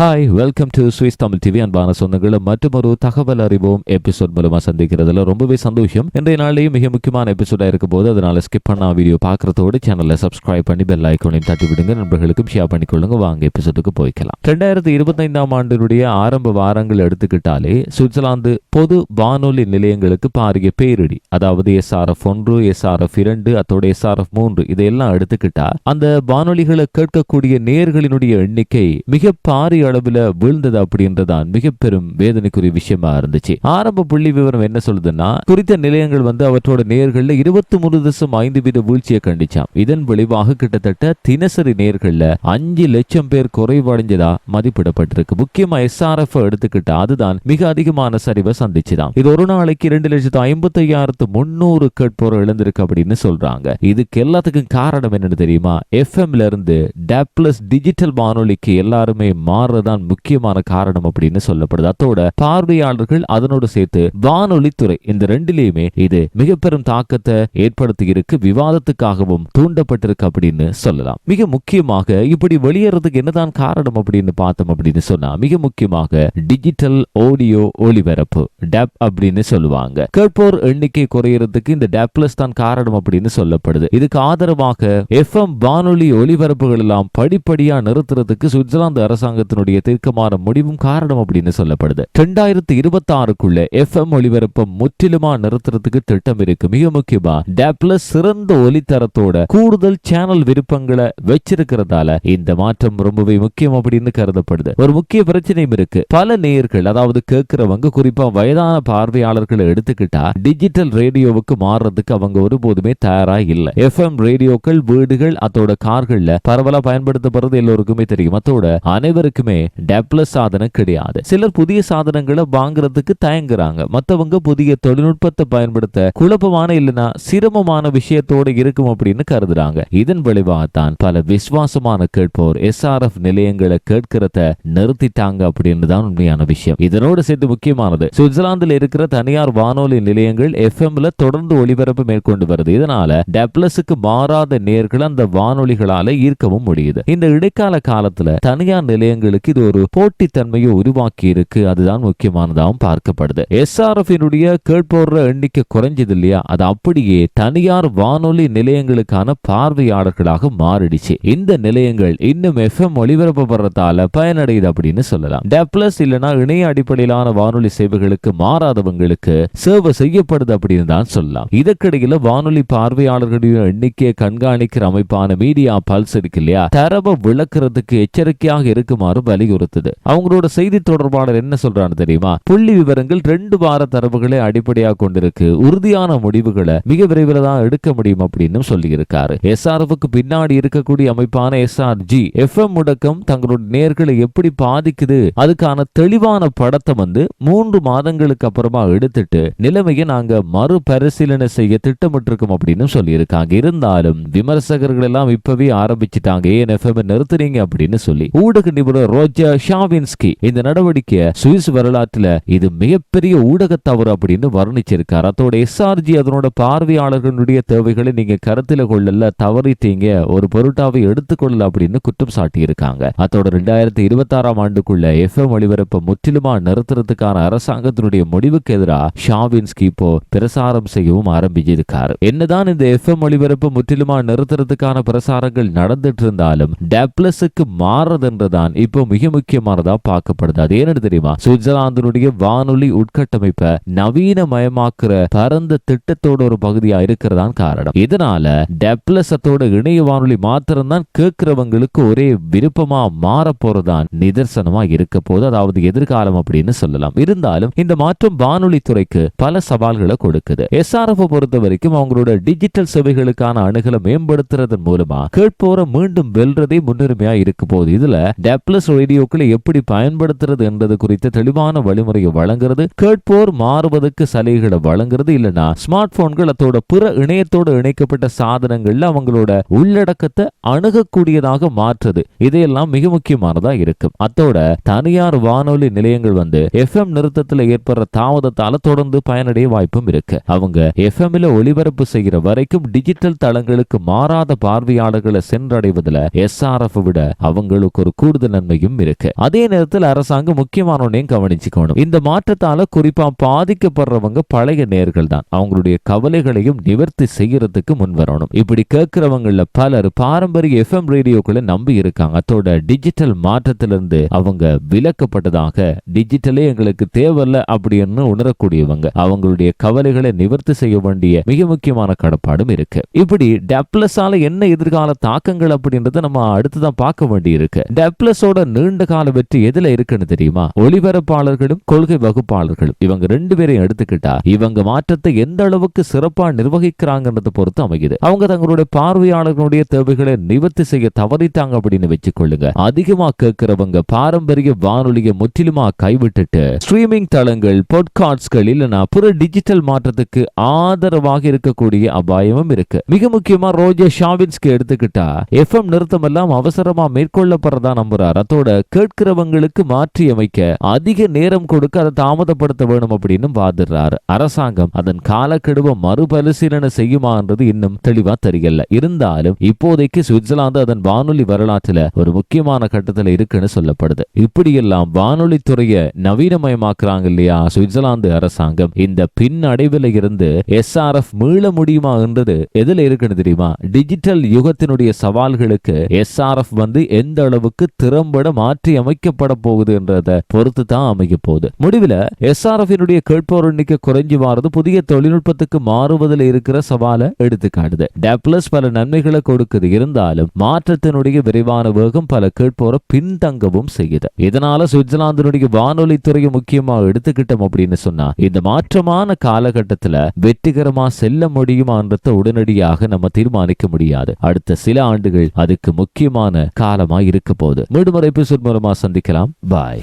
Hi welcome to Swiss Tamil TV அன்பான சொந்தங்களும் மற்றும் ஒரு தகவல் அறிவோம் எபிசோட் மூலமாக சந்திக்கிறதுல ரொம்பவே சந்தோஷம். இன்றைய நாளையும் மிக முக்கியமான எபிசோடாக இருக்கும் போது அதனால ஸ்கிப் பண்ணா வீடியோ பார்க்கறதோடு சேனலை சப்ஸ்கிரைப் பண்ணி பெல் ஐக்கோனையும் தட்டி விடுங்க. நண்பர்களுக்கும் ஷேர் பண்ணிக்கொள்ளுங்க வாங்க எபிசோடுக்கு போய்க்கலாம். ரெண்டாயிரத்தி இருபத்தைந்தாம் ஆண்டினுடைய ஆரம்ப வாரங்கள் எடுத்துக்கிட்டாலே சுவிட்சர்லாந்து பொது வானொலி நிலையங்களுக்கு பாரிய பேரிடி. அதாவது எஸ்ஆர்எஃப் ஒன்று எஸ்ஆர்எஃப் இரண்டு அத்தோட எஸ்ஆர்எஃப் மூன்று இதையெல்லாம் எடுத்துக்கிட்டா அந்த வானொலிகளை கேட்கக்கூடிய நேர்களினுடைய எண்ணிக்கை மிக பாரிய அளவில் வீழ்ந்தது அப்படின்றதான் மிக பெரும் வேதனைக்குரிய விஷயமா இருந்துச்சு. ஆரம்ப புள்ளி விவரம் என்ன சொல்லுதுன்னா குறித்த நிலையங்கள் வந்து அவற்றோட நேர்களில் இருபத்தி மூணு தசம் ஐந்து வீத வீழ்ச்சியை கண்டிச்சாம். இதன் விளைவாக கிட்டத்தட்ட தினசரி நேர்களில் அஞ்சு லட்சம் பேர் குறைவடைஞ்சதா மதிப்பிடப்பட்டிருக்கு. முக்கியமா எஸ்ஆர்எஃப் எடுத்துக்கிட்டா அதுதான் மிக அதிகமான சரிவை சந்திச்சுதான். இது ஒரு நாளைக்கு இரண்டு லட்சத்து ஐம்பத்தி ஐயாயிரத்து முன்னூறு கேட்போர் இழந்திருக்கு அப்படின்னு சொல்றாங்க. இதுக்கு எல்லாத்துக்கும் காரணம் என்னன்னு தெரியுமா? எஃப்எம்ல இருந்து டேப் டிஜிட்டல் வானொலிக்கு எல்லாருமே மாறுறதான் முக்கியமான காரணம் அப்படின்னு சொல்லப்படுது. அதோட பார்வையாளர்கள் அதனோடு சேர்த்து வானொலித்துறை இந்த ரெண்டிலையுமே இது மிக பெரும் தாக்கத்தை ஏற்படுத்தி இருக்கு விவாதத்துக்காகவும் தூண்டப்பட்டிருக்கு அப்படின்னு சொல்லலாம். மிக முக்கியமாக இப்படி வெளியேறதுக்கு என்னதான் காரணம் அப்படின்னு பார்த்தோம் அப்படின்னு சொன்னா மிக முக்கியமாக டிஜிட்டல் ஆடியோ ஒளிபரப்பு டேப் அப்படின்னு சொல்லுவாங்க. கேட்போர் எண்ணிக்கை குறையறதுக்கு இந்த டேப்லஸ் தான் காரணம் அப்படின்னு சொல்லப்படுது. இதுக்கு ஆதரவாக எஃப்எம் வானொலி ஒளிபரப்புகள் எல்லாம் படிப்படியா நிறுத்துறதுக்கு சுவிட்சர்லாந்து அரசாங்கத்தினுடைய அவருடைய தீர்க்கமான முடிவும் காரணம் அப்படின்னு சொல்லப்படுது. ரெண்டாயிரத்தி இருபத்தி ஆறுக்குள்ள எஃப் எம் ஒளிபரப்பை முற்றிலுமா நிறுத்துறதுக்கு திட்டம் இருக்கு. மிக முக்கியமா டேப் சிறந்த ஒலித்தரத்தோட கூடுதல் சேனல் விருப்பங்களை வச்சிருக்கிறதால இந்த மாற்றம் ரொம்பவே முக்கியம் அப்படின்னு கருதப்படுது. ஒரு முக்கிய பிரச்சனையும் இருக்கு. பல நேயர்கள் அதாவது கேட்கிறவங்க குறிப்பா வயதான பார்வையாளர்களை எடுத்துக்கிட்டா டிஜிட்டல் ரேடியோவுக்கு மாறுறதுக்கு அவங்க ஒருபோதுமே தயாரா இல்ல. எஃப்எம் ரேடியோக்கள் வீடுகள் அதோட கார்கள்ல பரவலா பயன்படுத்தப்படுறது எல்லோருக்குமே தெரியும். அதோட அனைவருக்குமே டேப்லஸ் சாதனம் கிடையாது. சிலர் புதிய சாதனங்களை வாங்குறதுக்கு தயங்குறாங்க. மத்தவங்க புதிய தொழில்நுட்பத்தை பயன்படுத்த குழப்பமான இல்லைன்னா சிரமமான விஷயத்தோட இருக்கும் அப்படின்னு கருதுறாங்க. இதன் விளைவாகத்தான் பல விசுவாசமான கேட்போர் எஸ்ஆர்எஃப் நிலையங்களை கேட்கிறத நிறுத்திட்டாங்க அப்படின்னு தான் உண்மையான விஷயம். இதனோடு சேர்த்து முக்கியமானது சுவிட்சர்லாந்தில் இருக்கிற தனியார் வானொலி நிலையங்கள் எஃப்எம்ல தொடர்ந்து ஒளிபரப்பு மேற்கொண்டு வருது. இதனால டெப்லஸுக்கு மாறாத நேர்கள் அந்த வானொலிகளால ஈர்க்கவும் முடியுது. இந்த இடைக்கால காலத்துல தனியார் நிலையங்களுக்கு இது ஒரு போட்டித்தன்மையை உருவாக்கி இருக்கு அதுதான் முக்கியமானதாகவும் பார்க்கப்படுது. எஸ்ஆர்எஃபினுடைய கேட்போடுற எண்ணிக்கை குறைஞ்சது இல்லையா? அது அப்படியே தனியார் வானொலி நிலையங்களுக்கான பார்வையாளர்களாக மாறிடுச்சு. இந்த நிலையங்கள் இன்னும் எஃப்எம் ஒளிபரப்பப்படுறதால பயனடையுது அப்படின்னு சொல்லலாம். டெப்ளஸ் இல்லனா இணைய அடிப்படையிலான வானொலி சேவைகளுக்கு மாறாதவங்களுக்கு சேவை செய்யப்படுது அப்படின்னு தான் சொல்லலாம். இதற்கிடையில வானொலி பார்வையாளர்களுடைய எண்ணிக்கையை கண்காணிக்கிற அமைப்பான மீடியா பல்ஸ் இருக்கு இல்லையா? தரவை விளக்குறதுக்கு எச்சரிக்கையாக இருக்குமாறு வலியுறுத்துது அவங்களோட செய்தி தொடர்பாளர் என்ன சொல்றான்னு தெரியுமா? புள்ளி விவரங்கள் ரெண்டு வார தரவுகளை அடிப்படையாக கொண்டிருக்கு. உறுதியான முடிவுகளை மிக விரைவில் தான் எடுக்க முடியும் அப்படின்னு சொல்லியிருக்காரு. எஸ்ஆர்எஃப்க்கு பின்னாடி இருக்கக்கூடிய அமைப்பான எஸ்ஆர்ஜி எஃப்எம் முடக்கம் தங்களுடைய நேர்களை எப்படி பாதிக்குது? அதுக்கான தெளிவான படத்தை வந்து மூன்று மாதங்களுக்கு அப்புறமா எடுத்துட்டு நிலைமையை நாங்க மறுபரிசீலனை செய்ய திட்டமிட்டிருக்கோம் அப்படின்னு சொல்லியிருக்காங்க. இருந்தாலும் விமர்சகர்கள் எல்லாம் இப்பவே ஆரம்பிச்சிட்டாங்க. ஏன் எஃப்எம் நிறுத்துறீங்க அப்படின்னு சொல்லி. ஊடக நிபுணர் ரோஜா ஷாவின்ஸ்கி இந்த நடவடிக்கை சுவிஸ் வரலாற்றுல இது மிகப்பெரிய ஊடக தவறு அப்படின்னு வர்ணிச்சிருக்கார். அதோட எஸ்ஆர்ஜி அதனோட பார்வையாளர்களுடைய தேவைகளை நீங்க கருத்துல கொள்ளல தவறித்தீங்க ஒரு பொருட்டாவை எடுத்துக்கொள்ளல அப்படின்னு குற்றம் சாட்டி இருக்காங்க அதோட ரெண்டாயிரத்தி இருபத்தி ஆறாம் ஆண்டுக்குள்ள எஃப்எம் ஒளிபரப்பை முற்றிலுமா நிறுத்துறதுக்கான அரசாங்கத்தினுடைய முடிவுக்கு எதிராக ஷாவின்ஸ்கி இப்போ பிரசாரம் செய்யவும் ஆரம்பிச்சிருக்காரு. என்னதான் இந்த எஃப்எம் ஒளிபரப்பு முற்றிலுமா நிறுத்துறதுக்கான பிரசாரங்கள் நடந்துட்டு இருந்தாலும் டேப்லஸுக்கு மாறுறதுன்றதான் இப்போ மிக முக்கியமானதா பார்க்கப்படுது. அது என்னன்னு தெரியுமா? சுவிட்சர்லாந்தினுடைய வானொலி உட்கட்டமைப்பை நவீனமயமாக்குற பரந்த திட்டத்தோட ஒரு பகுதியா இருக்கிறதான் காரணம். இதனால டெப்லசத்தோட இணைய வானொலி மாத்திரம்தான் கேட்கிறவங்களுக்கு ஒரே விருப்பமா மாற போறதான் நிதர்சனமா இருக்க போது அதாவது எதிர்காலம் அப்படின்னு சொல்லலாம். இருந்தாலும் இந்த மாற்றம் வானொலி துறைக்கு பல சவால்களை கொடுக்குது. எஸ்ஆர்எஃப் பொறுத்த வரைக்கும் அவங்களோட டிஜிட்டல் சேவைகளுக்கான அணுகலை மேம்படுத்துறதன் மூலமா கேட்போரை மீண்டும் வெல்றதே முன்னுரிமையா இருக்க போகுது. இதுல டெப்லஸ் ரேடியோக்களை எப்படி பயன்படுத்துறது என்பது குறித்த தெளிவான வழிமுறையை வழங்குறது கேட்போர் மாறுவதற்கு சலுகைகளை வழங்குறது இல்லைன்னா ஸ்மார்ட் போன்கள் அதோட பிற இணையத்தோடு இணைக்கப்பட்ட சாதனங்கள்ல அவங்களோட உள்ளடக்கத்தை அணுகக்கூடியதாக மாற்றுது. இதையெல்லாம் மிக முக்கியமானதா இருக்கும் அத்தோட தனியார் வானொலி நிலையங்கள் வந்து எஃப்எம் நிறுத்தத்துல ஏற்படுற தாமதத்தால தொடர்ந்து பயனடைய வாய்ப்பும் இருக்கு. அவங்க எஃப்எம்ல ஒளிபரப்பு செய்கிற வரைக்கும் டிஜிட்டல் தளங்களுக்கு மாறாத பார்வையாளர்களை சென்றடைவதுல எஸ்ஆர்எஃப் விட அவங்களுக்கு ஒரு கூடுதல் நன்மையும் இருக்கு. அதே நேரத்தில் அரசாங்கம் முக்கியமான ஒன்றையும் கவனிச்சுக்கணும். இந்த மாற்றத்தால குறிப்பா பாதிக்கப்படுறவங்க பழைய நேர்கள் தான். அவங்களுடைய கவலைகளையும் நிவர்த்தி செய்யறதுக்கு முன் வரணும். இப்படி கேட்கிறவங்கள பலர் பாரம்பரிய எஃப்எம் ரேடியோக்களை நம்பி இருக்காங்க. அதோட டிஜிட்டல் மாற்றத்திலிருந்து அவங்க விலக்கப்பட்டதாக டிஜிட்டலே எங்களுக்கு தேவையில்ல அப்படின்னு உணரக்கூடியவங்க. அவங்களுடைய கவலைகளை நிவர்த்தி செய்ய வேண்டிய மிக முக்கியமான கடப்பாடும் இருக்கு. இப்படி டெப்லஸால என்ன எதிர்கால தாக்கங்கள் அப்படின்றத நம்ம அடுத்துதான் பார்க்க வேண்டி இருக்கு டெப்லஸோட நீண்ட கால வெற்றி எதுல இருக்குன்னு தெரியுமா? ஒளிபரப்பாளர்களும் கொள்கை வகுப்பாளர்களும். இவங்க ரெண்டு பேரையும் எடுத்துக்கிட்டா இவங்க மாற்றத்தை எந்த அளவுக்கு சிறப்பா நிர்வகிக்கிறாங்கன்றதை பொறுத்து அமையுது. அவங்க தங்களுடைய பார்வையாளர்களுடைய தேவைகளை நிவர்த்தி செய்ய தவறிட்டாங்க அப்படின்னு வச்சுக்கொள்ளுங்க. அதிகமா கேட்கிறவங்க பாரம்பரிய வானொலியை முற்றிலுமா கைவிட்டுட்டு ஸ்ட்ரீமிங் தளங்கள் பொட்காட்ஸ்கள் இல்லனா புற டிஜிட்டல் மாற்றத்துக்கு ஆதரவாக இருக்கக்கூடிய அபாயமும் இருக்கு. மிக முக்கியமா ரோஜா ஷாவின்ஸ்க்கு எடுத்துக்கிட்டா எஃப்எம் நிறுத்தம் எல்லாம் அவசரமா மேற்கொள்ளப்படுறதா நம்புறார். அதோட கேட்கிறவங்களுக்கு மாற்றி அமைக்க அதிக நேரம் கொடுக்க அதை தாமதப்படுத்த வேணும் அப்படின்னு வாதிடுறாரு. அரசாங்கம் அதன் காலக்கெடுவை மறுபரிசீலனை செய்யுமான்றது இன்னும் தெளிவா தெரியல. இருந்தாலும் இப்போதைக்கு சுவிட்சர்லாந்து அதன் வானொலி வரலாற்றுல ஒரு முக்கியமான கட்டத்தில் இருக்குன்னு சொல்லப்படுது. இப்படியெல்லாம் வானொலி துறையை நவீனமயமாக்குறாங்க இல்லையா சுவிட்சர்லாந்து அரசாங்கம்? இந்த பின்னடைவில் இருந்து எஸ்ஆர்எஃப் மீள முடியுமா என்றது எதுல இருக்குன்னு தெரியுமா? டிஜிட்டல் யுகத்தினுடைய சவால்களுக்கு எஸ்ஆர்எஃப் வந்து எந்த அளவுக்கு திறம்பட மாற்றி அமைக்கப்பட போகுது என்றதை பொறுத்து தான் அமைக்க போகுது. முடிவில் எஸ்ஆர்எஃபினுடைய கேட்போர் எண்ணிக்கை குறைஞ்சு மாறுது புதிய தொழில்நுட்பத்துக்கு மாறுவதில் இருக்கிற சவாலை எடுத்து காட்டுது. டேப்லஸ் பல நன்மைகளை கொடுக்குது. இருந்தாலும் மாற்றத்தினுடைய விரைவான வேகம் பல கேட்போரை பின்தங்கவும் செய்யுது. இதனால சுவிட்சர்லாந்தினுடைய வானொலி துறையை முக்கியமா எடுத்துக்கிட்டோம் அப்படின்னு சொன்னா இந்த மாற்றமான காலகட்டத்துல வெற்றிகரமா செல்ல முடியுமான்றத உடனடியாக நம்ம தீர்மானிக்க முடியாது. அடுத்த சில ஆண்டுகள் அதுக்கு முக்கியமான காலமா இருக்க போகுது. மீண்டும் எபிசோட் மூலமாக சந்திக்கலாம். பாய்.